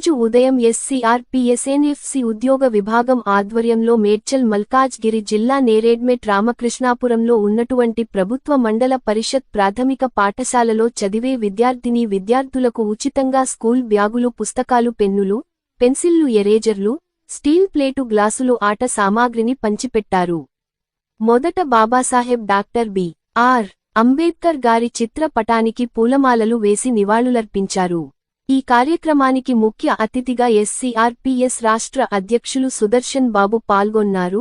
ఈరోజు ఉదయం ఎస్సీఆర్పీఎస్ఎన్ఎఫ్సి ఉద్యోగ విభాగం ఆధ్వర్యంలో మేడ్చల్ మల్కాజ్గిరి జిల్లా నేరేడ్మెట్ రామకృష్ణాపురంలో ఉన్నటువంటి ప్రభుత్వ మండల పరిషత్ ప్రాథమిక పాఠశాలలో చదివే విద్యార్థిని విద్యార్థులకు ఉచితంగా స్కూల్ బ్యాగులు పుస్తకాలు పెన్నులు పెన్సిళ్ళు ఎరేజర్లు స్టీల్ ప్లేటు గ్లాసులు ఆట సామాగ్రిని పంచిపెట్టారు. మొదట Babasaheb doctor B. R. Ambedkar గారి చిత్రపటానికి పూలమాలలు వేసి నివాళులర్పించారు. ఈ కార్యక్రమానికి ముఖ్య అతిథిగా ఎస్సీఆర్పీఎస్ రాష్ట్ర అధ్యక్షులు సుదర్శన్ బాబు పాల్గొన్నారు.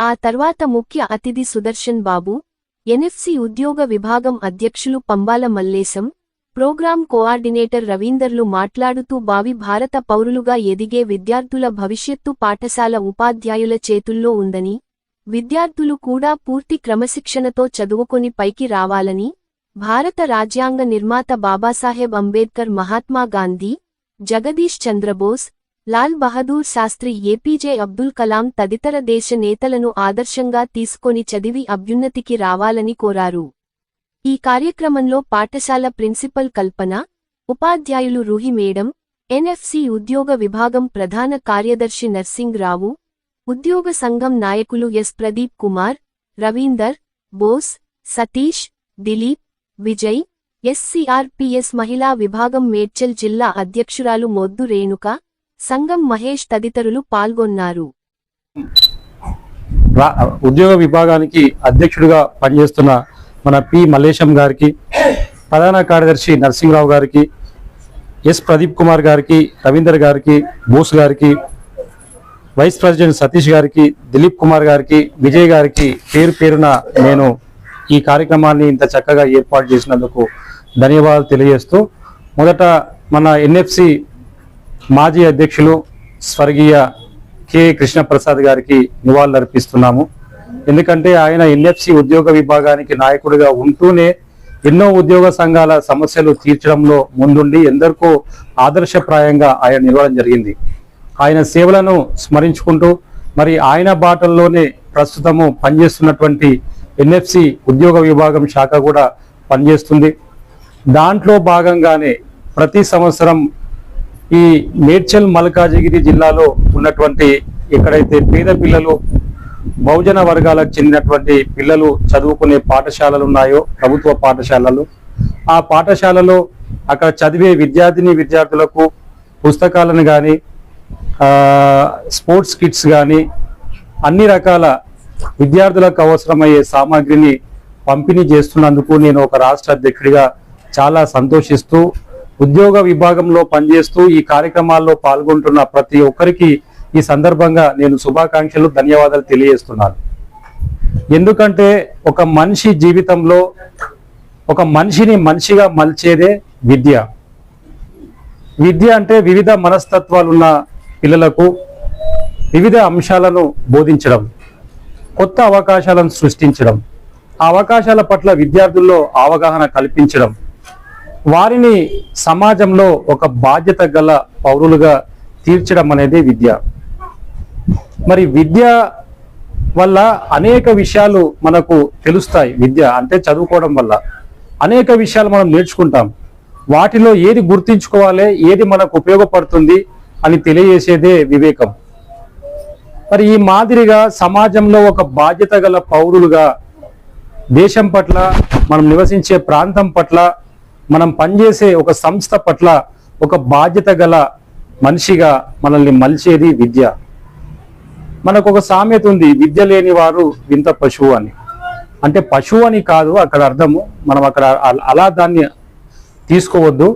ఆ తర్వాత ముఖ్య అతిథి సుదర్శన్ బాబు ఎన్ఎఫ్సి ఉద్యోగ విభాగం అధ్యక్షులు పంబాల మల్లేశం ప్రోగ్రాం కోఆర్డినేటర్ రవీందర్లు మాట్లాడుతూ భావి భారత పౌరులుగా ఎదిగే విద్యార్థుల భవిష్యత్తు పాఠశాల ఉపాధ్యాయుల చేతుల్లో ఉందని విద్యార్థులు కూడా పూర్తి క్రమశిక్షణతో చదువుకొని పైకి రావాలని భారత రాజ్యాంగ నిర్మాత Babasaheb Ambedkar Mahatma Gandhi Jagadish Chandrabose Lal Bahadur Shastri A P J Abdul Kalam తదితర దేశ నేతలను ఆదర్శంగా తీసుకొని చదివి అభ్యున్నతికి రావాలని కోరారు. ఈ కార్యక్రమంలో పాఠశాల ప్రిన్సిపల్ కల్పన ఉపాధ్యాయులు రుహి మేడం ఎన్ఎఫ్సి ఉద్యోగ విభాగం ప్రధాన కార్యదర్శి నర్సింగ్ రావు ఉద్యోగ సంఘం నాయకులు ఎస్ ప్రదీప్ కుమార్ రవీందర్ బోస్ సతీష్ దిలీప్ విజయ్ ఎస్సీఆర్పీఎస్ మహిళా విభాగం మేడ్చల్ జిల్లా అధ్యక్షురాలు మొద్దు రేణుక సంఘం మహేష్ తదితరులు పాల్గొన్నారు. ఉద్యోగ విభాగానికి అధ్యక్షుడిగా పనిచేస్తున్న మన పి మల్లేశం గారికి ప్రధాన కార్యదర్శి నరసింహరావు గారికి ఎస్ ప్రదీప్ కుమార్ గారికి రవీందర్ గారికి బోస్ గారికి వైస్ ప్రెసిడెంట్ సతీష్ గారికి దిలీప్ కుమార్ గారికి విజయ్ గారికి పేరు పేరున నేను ఈ కార్యక్రమాన్ని ఇంత చక్కగా ఏర్పాటు చేసినందుకు ధన్యవాదాలు తెలియజేస్తూ మొదట మన ఎన్ఎఫ్సి మాజీ అధ్యక్షులు స్వర్గీయ కె కృష్ణప్రసాద్ గారికి నివాళులు అర్పిస్తున్నాము ఎందుకంటే ఆయన ఎన్ఎఫ్సి ఉద్యోగ విభాగానికి నాయకుడిగా ఉంటూనే ఎన్నో ఉద్యోగ సంఘాల సమస్యలు తీర్చడంలో ముందుండి ఎందరికో ఆదర్శప్రాయంగా ఆయన నిలవడం జరిగింది. ఆయన సేవలను స్మరించుకుంటూ మరి ఆయన బాటల్లోనే ప్రస్తుతము పనిచేస్తున్నటువంటి ఎన్ఎఫ్సి ఉద్యోగ విభాగం శాఖ కూడా పనిచేస్తుంది. దాంట్లో భాగంగానే ప్రతి సంవత్సరం ఈ మేడ్చల్ మల్కాజిగిరి జిల్లాలో ఉన్నటువంటి ఎక్కడైతే పేద పిల్లలు బహుజన వర్గాలకు చెందినటువంటి పిల్లలు చదువుకునే పాఠశాలలు ఉన్నాయో ప్రభుత్వ పాఠశాలలు ఆ పాఠశాలలో అక్కడ చదివే విద్యార్థిని విద్యార్థులకు పుస్తకాలను కానీ స్పోర్ట్స్ కిట్స్ కానీ అన్ని రకాల విద్యార్థులకు అవసరమయ్యే సామాగ్రిని పంపిణీ చేస్తున్నందుకు నేను ఒక రాష్ట్ర అధ్యక్షుడిగా చాలా సంతోషిస్తూ ఉద్యోగ విభాగంలో పనిచేస్తూ ఈ కార్యక్రమాల్లో పాల్గొంటున్న ప్రతి ఒక్కరికి ఈ సందర్భంగా నేను శుభాకాంక్షలు ధన్యవాదాలు తెలియజేస్తున్నాను. ఎందుకంటే ఒక మనిషి జీవితంలో ఒక మనిషిని మనిషిగా మలిచేదే విద్య. విద్య అంటే వివిధ మనస్తత్వాలున్న పిల్లలకు వివిధ అంశాలను బోధించడం. కొత్త అవకాశాలను సృష్టించడం ఆ అవకాశాల పట్ల విద్యార్థుల్లో అవగాహన కల్పించడం వారిని సమాజంలో ఒక బాధ్యత గల పౌరులుగా తీర్చడం అనేది విద్య. మరి విద్య వల్ల అనేక విషయాలు మనకు తెలుస్తాయి విద్య అంటే చదువుకోవడం వల్ల. అనేక విషయాలు మనం నేర్చుకుంటాం. వాటిలో ఏది గుర్తించుకోవాలి ఏది మనకు ఉపయోగపడుతుంది అని తెలియజేసేదే వివేకం. మరి ఈ మాదిరిగా సమాజంలో ఒక బాధ్యత గల పౌరులుగా దేశం పట్ల మనం నివసించే ప్రాంతం పట్ల మనం పనిచేసే ఒక సంస్థ పట్ల ఒక బాధ్యత గల మనిషిగా మనల్ని మలిచేది విద్య. మనకు ఒక సామెత ఉంది విద్య లేని వారు వింత పశువు అని. అంటే పశువు అని కాదు అక్కడ అర్థము మనం అక్కడ అలా దాన్ని తీసుకోవద్దు.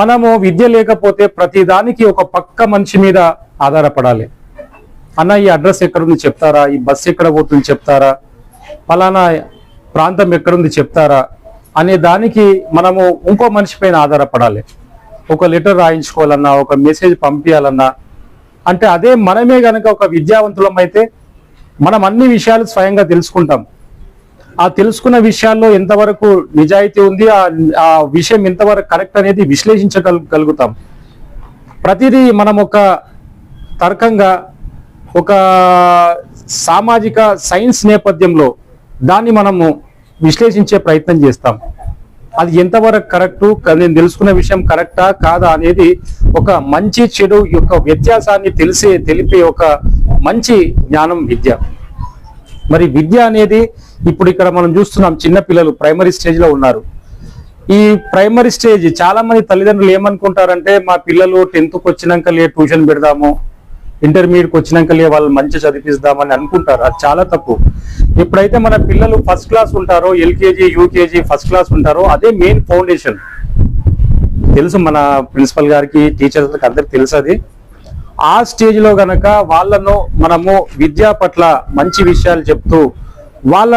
మనము విద్య లేకపోతే ప్రతిదానికి ఒక పక్క మనిషి మీద ఆధారపడాలి. అన్న ఈ అడ్రస్ ఎక్కడుంది చెప్తారా? ఈ బస్సు ఎక్కడ పోతుంది చెప్తారా? ఫలానా ప్రాంతం ఎక్కడుంది చెప్తారా? అనే దానికి మనము ఇంకో మనిషి పైన ఆధారపడాలి. ఒక లెటర్ రాయించుకోవాలన్నా ఒక మెసేజ్ పంపించాలన్నా అంటే అదే మనమే గనక ఒక విద్యావంతులం అయితే మనం అన్ని విషయాలు స్వయంగా తెలుసుకుంటాం. ఆ తెలుసుకున్న విషయాల్లో ఎంతవరకు నిజాయితీ ఉంది ఆ ఆ విషయం ఎంతవరకు కరెక్ట్ అనేది విశ్లేషించగలుగుతాం ప్రతిదీ మనం ఒక తర్కంగా ఒక సామాజిక సైన్స్ నేపథ్యంలో దాన్ని మనము విశ్లేషించే ప్రయత్నం చేస్తాం. అది ఎంతవరకు కరెక్ట్ నేను తెలుసుకున్న విషయం కరెక్టా కాదా అనేది ఒక మంచి చెడు యొక్క వ్యత్యాసాన్ని తెలిసే తెలిపే ఒక మంచి జ్ఞానం విద్య. మరి విద్య అనేది ఇప్పుడు ఇక్కడ మనం చూస్తున్నాం చిన్నపిల్లలు ప్రైమరీ స్టేజ్లో ఉన్నారు. ఈ ప్రైమరీ స్టేజ్ చాలా మంది తల్లిదండ్రులు ఏమనుకుంటారంటే మా పిల్లలు టెన్త్కి వచ్చినాక లే ట్యూషన్ పెడదాము ఇంటర్మీడియట్కి వచ్చినాకలే వాళ్ళు మంచి చదివిస్తామని అనుకుంటారు. అది చాలా తప్పు. ఎప్పుడైతే మన పిల్లలు ఫస్ట్ క్లాస్ ఉంటారో ఎల్కేజీ యూకేజీ ఫస్ట్ క్లాస్ ఉంటారో అదే మెయిన్ ఫౌండేషన్. తెలుసు మన ప్రిన్సిపల్ గారికి టీచర్స్ అందరికి తెలుసు అది ఆ స్టేజ్లో గనక వాళ్ళను మనము విద్య పట్ల మంచి విషయాలు చెప్తూ వాళ్ళ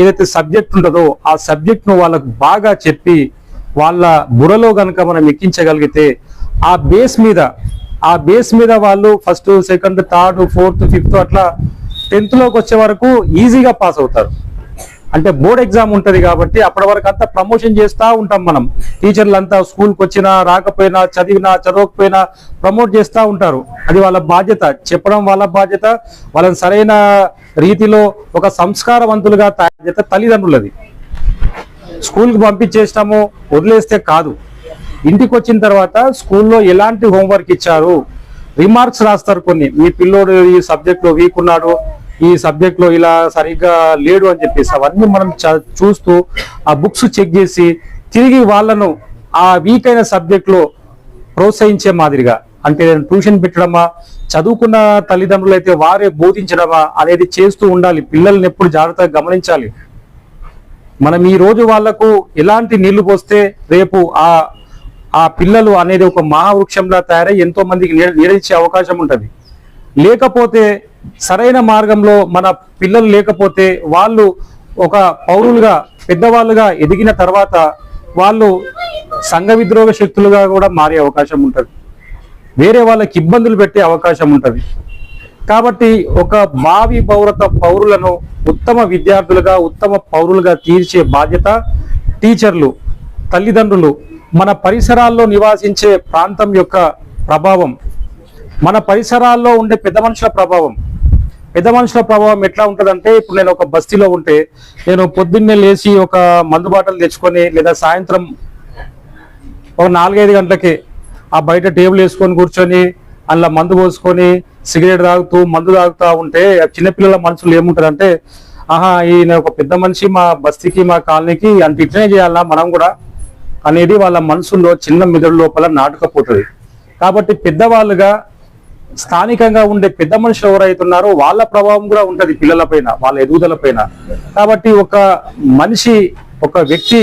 ఏదైతే సబ్జెక్ట్ ఉంటుందో ఆ సబ్జెక్ట్ను వాళ్ళకు బాగా చెప్పి వాళ్ళ బుర్రలో గనక మనం ఎక్కించగలిగితే ఆ బేస్ మీద ఆ బేస్ మీద వాళ్ళు first second third fourth fifth అట్లా టెన్త్లోకి వచ్చే వరకు ఈజీగా పాస్ అవుతారు. అంటే బోర్డ్ ఎగ్జామ్ ఉంటది కాబట్టి అప్పటి వరకు అంతా ప్రమోషన్ చేస్తా ఉంటాం మనం. టీచర్లు అంతా స్కూల్కి వచ్చినా రాకపోయినా చదివినా చదవకపోయినా ప్రమోట్ చేస్తా ఉంటారు. అది వాళ్ళ బాధ్యత. చెప్పడం వాళ్ళ బాధ్యత. వాళ్ళని సరైన రీతిలో ఒక సంస్కారవంతులుగా తయారు తల్లిదండ్రులది. స్కూల్కి పంపించేస్తాము వదిలేస్తే కాదు. ఇంటికి వచ్చిన తర్వాత స్కూల్లో ఎలాంటి హోంవర్క్ ఇచ్చారు? రిమార్క్స్ రాస్తారు కొన్ని. మీ పిల్లోడు ఈ సబ్జెక్ట్లో వీక్ ఉన్నాడు ఈ సబ్జెక్ట్లో ఇలా సరిగ్గా లేడు అని చెప్పేసి అవన్నీ మనం చ- చూస్తూ ఆ బుక్స్ చెక్ చేసి తిరిగి వాళ్ళను ఆ వీక్ అయిన సబ్జెక్ట్లో ప్రోత్సహించే మాదిరిగా. అంటే నేను ట్యూషన్ పెట్టడమా చదువుకున్న తల్లిదండ్రులు అయితే వారే బోధించడమా అనేది చేస్తూ ఉండాలి. పిల్లల్ని ఎప్పుడు జాగ్రత్తగా గమనించాలి. మనం ఈ రోజు వాళ్ళకు ఎలాంటి నీళ్ళు పోస్తే రేపు ఆ ఆ పిల్లలు అనేది ఒక మహావృక్షంలా తయారై ఎంతో మందికి నీడ నీడనిచ్చే అవకాశం ఉంటుంది. లేకపోతే సరైన మార్గంలో మన పిల్లలు లేకపోతే వాళ్ళు ఒక పౌరులుగా పెద్దవాళ్ళుగా ఎదిగిన తర్వాత వాళ్ళు సంఘ విద్రోహ శక్తులుగా కూడా మారే అవకాశం ఉంటుంది. వేరే వాళ్ళకి ఇబ్బందులు పెట్టే అవకాశం ఉంటుంది. కాబట్టి ఒక భావి పౌరత పౌరులను ఉత్తమ విద్యార్థులుగా ఉత్తమ పౌరులుగా తీర్చే బాధ్యత టీచర్లు తల్లిదండ్రులు మన పరిసరాల్లో నివాసించే ప్రాంతం యొక్క ప్రభావం మన పరిసరాల్లో ఉండే పెద్ద మనుషుల ప్రభావం. పెద్ద మనుషుల ప్రభావం ఎట్లా ఉంటుందంటే ఇప్పుడు నేను ఒక బస్తీలో ఉంటే నేను పొద్దున్నే లేచి ఒక మందు బాటలు తెచ్చుకొని లేదా సాయంత్రం ఒక నాలుగైదు గంటలకి ఆ బయట టేబుల్ వేసుకొని కూర్చొని అందులో మందు పోసుకొని సిగరెట్ తాగుతూ మందు తాగుతూ ఉంటే ఆ చిన్నపిల్లల మనసులో ఏముంటుందంటే ఆహా ఈయన ఒక పెద్ద మనిషి మా బస్తీకి మా కాలనీకి అంత ఇట్లనే చేయాలా? మనం కూడా అనేది వాళ్ళ మనసులో చిన్న మెదడు లోపల నాటుకపోతుంది. కాబట్టి పెద్దవాళ్ళుగా స్థానికంగా ఉండే పెద్ద మనుషులు ఎవరైతున్నారో వాళ్ళ ప్రభావం కూడా ఉంటుంది పిల్లలపైన వాళ్ళ ఎదుగుదల పైన. కాబట్టి ఒక మనిషి ఒక వ్యక్తి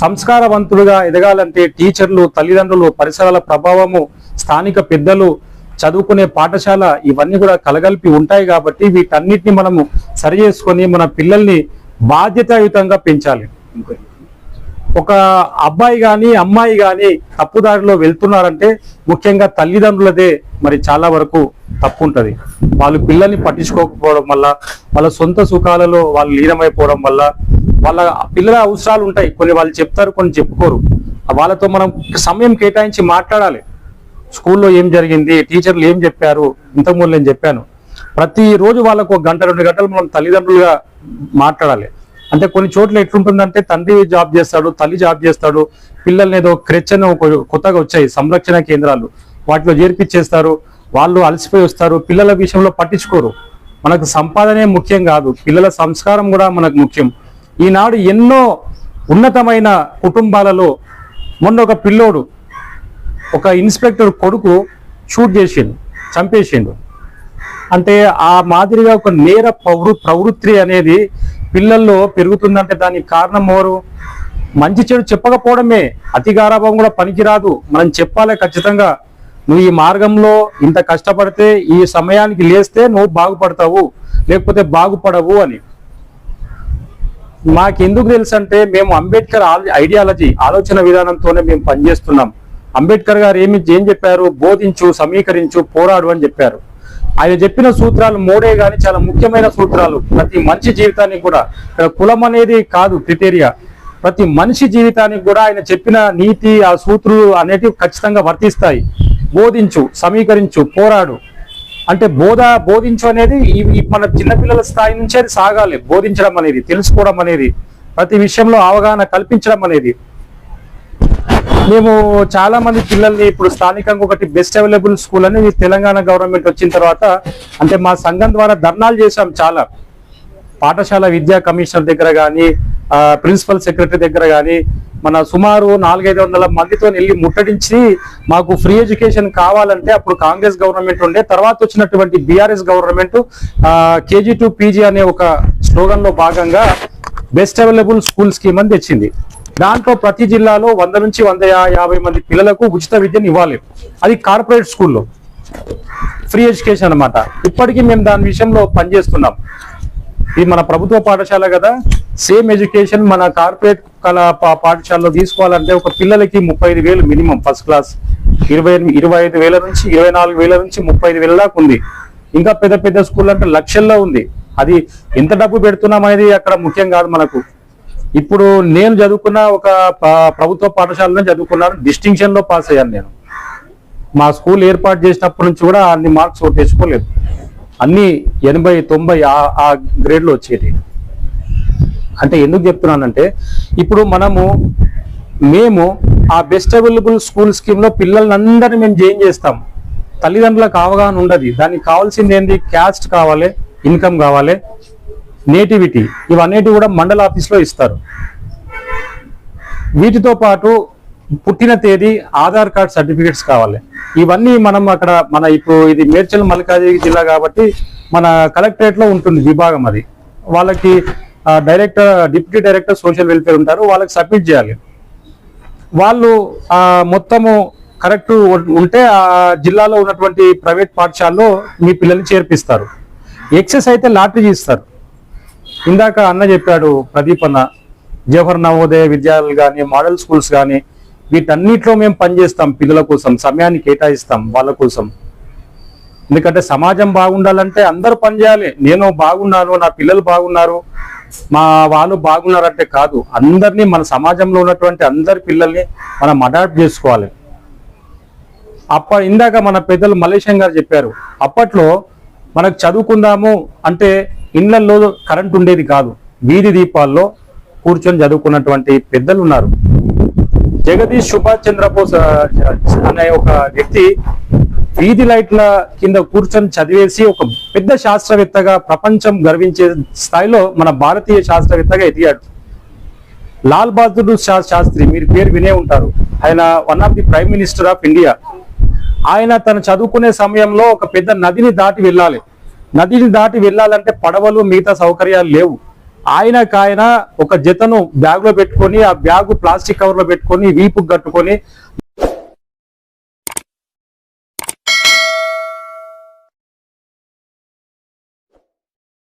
సంస్కారవంతుడుగా ఎదగాలంటే టీచర్లు తల్లిదండ్రులు పరిసరాల ప్రభావము స్థానిక పెద్దలు చదువుకునే పాఠశాల ఇవన్నీ కూడా కలగలిపి ఉంటాయి కాబట్టి వీటన్నిటిని మనము సరి చేసుకొని మన పిల్లల్ని బాధ్యతాయుతంగా పెంచాలి. ఒక అబ్బాయి కానీ అమ్మాయి కానీ తప్పుదారిలో వెళ్తున్నారంటే ముఖ్యంగా తల్లిదండ్రులదే మరి చాలా వరకు తప్పు ఉంటుంది వాళ్ళు పిల్లల్ని పట్టించుకోకపోవడం వల్ల వాళ్ళ సొంత సుఖాలలో వాళ్ళు లీనమైపోవడం వల్ల వాళ్ళ పిల్లల అవసరాలు ఉంటాయి. కొన్ని వాళ్ళు చెప్తారు కొన్ని చెప్పుకోరు. వాళ్ళతో మనం సమయం కేటాయించి మాట్లాడాలి. స్కూల్లో ఏం జరిగింది టీచర్లు ఏం చెప్పారు ఇంతకుముందు నేను చెప్పాను. ప్రతి రోజు వాళ్ళకు ఒక గంట రెండు గంటలు మనం తల్లిదండ్రులుగా మాట్లాడాలి. అంటే కొన్ని చోట్ల ఎట్లుంటుందంటే తండ్రి జాబ్ చేస్తాడు తల్లి జాబ్ చేస్తాడు పిల్లల్ని ఏదో క్రెచ్చన్ కొత్తగా వచ్చాయి సంరక్షణ కేంద్రాలు. వాటిలో చేర్పించేస్తారు వాళ్ళు అలసిపోయి వస్తారు. పిల్లల విషయంలో పట్టించుకోరు. మనకు సంపాదనే ముఖ్యం కాదు. పిల్లల సంస్కారం కూడా మనకు ముఖ్యం. ఈనాడు ఎన్నో ఉన్నతమైన కుటుంబాలలో మొన్న ఒక పిల్లోడు ఒక ఇన్స్పెక్టర్ కొడుకు షూట్ చేసిండు చంపేసిండు. అంటే ఆ మాదిరిగా ఒక నేర పౌరు ప్రవృత్తి అనేది పిల్లల్లో పెరుగుతుందంటే దానికి కారణం ఎవరు? మంచి చెడు చెప్పకపోవడమే. అతి గారాభం కూడా పనికిరాదు. మనం చెప్పాలి ఖచ్చితంగా. నువ్వు ఈ మార్గంలో ఇంత కష్టపడితే ఈ సమయానికి లేస్తే నువ్వు బాగుపడతావు. లేకపోతే బాగుపడవు అని. మాకెందుకు తెలుసు అంటే మేము అంబేద్కర్ ఐడియాలజీ ఆలోచన విధానంతోనే మేము పనిచేస్తున్నాం. అంబేద్కర్ గారు ఏమి ఏం చెప్పారు? బోధించు సమీకరించు పోరాడు అని చెప్పారు. ఆయన చెప్పిన సూత్రాలు మూడే గాని చాలా ముఖ్యమైన సూత్రాలు. ప్రతి మనిషి జీవితానికి కూడా. ఇక్కడ కులం అనేది కాదు క్రిటేరియా. ప్రతి మనిషి జీవితానికి కూడా ఆయన చెప్పిన నీతి ఆ సూత్రులు అనేటివి ఖచ్చితంగా వర్తిస్తాయి. బోధించు సమీకరించు పోరాడు. అంటే బోధ బోధించు అనేది మన చిన్నపిల్లల స్థాయి నుంచి అది సాగాలి. బోధించడం అనేది తెలుసుకోవడం అనేది ప్రతి విషయంలో అవగాహన కల్పించడం అనేది. మేము చాలా మంది పిల్లల్ని ఇప్పుడు స్థానికంగా ఒకటి బెస్ట్ అవైలబుల్ స్కూల్ అని తెలంగాణ గవర్నమెంట్ వచ్చిన తర్వాత అంటే మా సంఘం ద్వారా ధర్నాలు చేశాం చాలా. పాఠశాల విద్యా కమిషనర్ దగ్గర కానీ ప్రిన్సిపల్ సెక్రటరీ దగ్గర కానీ మన సుమారు నాలుగైదు వందల మందితో వెళ్ళి ముట్టడించి మాకు ఫ్రీ ఎడ్యుకేషన్ కావాలంటే అప్పుడు కాంగ్రెస్ గవర్నమెంట్ ఉండే తర్వాత వచ్చినటువంటి BRS government KG to PG అనే ఒక స్లోగన్లో భాగంగా బెస్ట్ అవైలబుల్ స్కూల్ స్కీమ్ అని తెచ్చింది. దాంట్లో ప్రతి జిల్లాలో వంద నుంచి వంద యాభై మంది పిల్లలకు ఉచిత విద్యను ఇవ్వాలి. అది కార్పొరేట్ స్కూల్లో. ఫ్రీ ఎడ్యుకేషన్ అనమాట ఇప్పటికీ మేము దాని విషయంలో పనిచేస్తున్నాం. ఇది మన ప్రభుత్వ పాఠశాల కదా. సేమ్ ఎడ్యుకేషన్ మన కార్పొరేట్ కళా పాఠశాలలో తీసుకోవాలంటే ఒక పిల్లలకి ముప్పై వేలు మినిమం ఫస్ట్ క్లాస్. ఇరవై ఇరవై ఐదు వేల నుంచి ఇరవై నాలుగు వేల నుంచి ముప్పై ఐదు వేల దాకా ఉంది. ఇంకా పెద్ద పెద్ద స్కూల్ అంటే లక్షల్లో ఉంది. అది ఎంత డబ్బు పెడుతున్నాం అనేది అక్కడ ముఖ్యం కాదు మనకు. ఇప్పుడు నేను చదువుకున్న ఒక ప్రభుత్వ పాఠశాలలో చదువుకున్నాను. డిస్టింక్షన్లో పాస్ అయ్యాను నేను. మా స్కూల్ ఏర్పాటు చేసినప్పటి నుంచి కూడా అన్ని మార్క్స్ తెచ్చుకోలేదు. అన్ని ఎనభై తొంభై ఆ- గ్రేడ్లో వచ్చేది అంటే ఎందుకు చెప్తున్నానంటే ఇప్పుడు మనము మేము ఆ బెస్ట్ అవైలబుల్ స్కూల్ స్కీమ్లో పిల్లల్ని అందరినీ మేము జాయిన్ చేస్తాం. తల్లిదండ్రులకు అవగాహన ఉండదు. దానికి కావాల్సింది ఏంటి క్యాస్ట్ కావాలి ఇన్కమ్ కావాలి. నేటివిటీ ఇవన్నిటి కూడా మండల ఆఫీస్లో ఇస్తారు. వీటితో పాటు పుట్టిన తేదీ ఆధార్ కార్డ్ సర్టిఫికేట్స్ కావాలి. ఇవన్నీ మనం అక్కడ మన ఇప్పుడు ఇది మేడ్చల్ మల్కాజీ జిల్లా కాబట్టి మన కలెక్టరేట్లో ఉంటుంది విభాగం అది. వాళ్ళకి director deputy director social welfare ఉంటారు వాళ్ళకి సబ్మిట్ చేయాలి. వాళ్ళు మొత్తము కరెక్ట్ ఉంటే ఆ జిల్లాలో ఉన్నటువంటి ప్రైవేట్ పాఠశాలలో మీ పిల్లల్ని చేర్పిస్తారు. ఎక్సెస్ అయితే లాటరీ ఇస్తారు. ఇందాక అన్న చెప్పాడు ప్రదీప్ అన్న జవహర్ నవోదయ విద్యాలయాలు కానీ మోడల్ స్కూల్స్ కానీ వీటన్నిటిలో మేము పనిచేస్తాం పిల్లల కోసం సమయాన్ని కేటాయిస్తాం వాళ్ళ కోసం. ఎందుకంటే సమాజం బాగుండాలంటే అందరూ పనిచేయాలి నేను బాగున్నాను నా పిల్లలు బాగున్నారు మా వాళ్ళు బాగున్నారంటే కాదు. అందరినీ మన సమాజంలో ఉన్నటువంటి అందరి పిల్లల్ని మనం అడాప్ట్ చేసుకోవాలి. అప్ప ఇందాక మన పెద్దలు మలేషియం గారు చెప్పారు అప్పట్లో మనకు చదువుకుందాము అంటే ఇళ్ళలో కరెంట్ ఉండేది కాదు. వీధి దీపాల్లో కూర్చొని చదువుకున్నటువంటి పెద్దలు ఉన్నారు జగదీష్ సుభాష్ చంద్రబోస్ అనే ఒక వ్యక్తి వీధి లైట్ల కింద కూర్చొని చదివేసి ఒక పెద్ద శాస్త్రవేత్తగా ప్రపంచం గర్వించే స్థాయిలో మన భారతీయ శాస్త్రవేత్తగా ఎదిగాడు. లాల్ బహదూర్ శా- శాస్త్రి మీరు పేరు వినే ఉంటారు. ఆయన one of the prime minister of India. ఆయన తను చదువుకునే సమయంలో ఒక పెద్ద నదిని దాటి వెళ్ళాలి. నదిని దాటి వెళ్ళాలంటే పడవలు మిగతా సౌకర్యాలు లేవు. ఆయనకాయన ఒక జతను బ్యాగ్లో పెట్టుకొని ఆ బ్యాగ్ ప్లాస్టిక్ కవర్లో పెట్టుకొని వీపు కట్టుకొని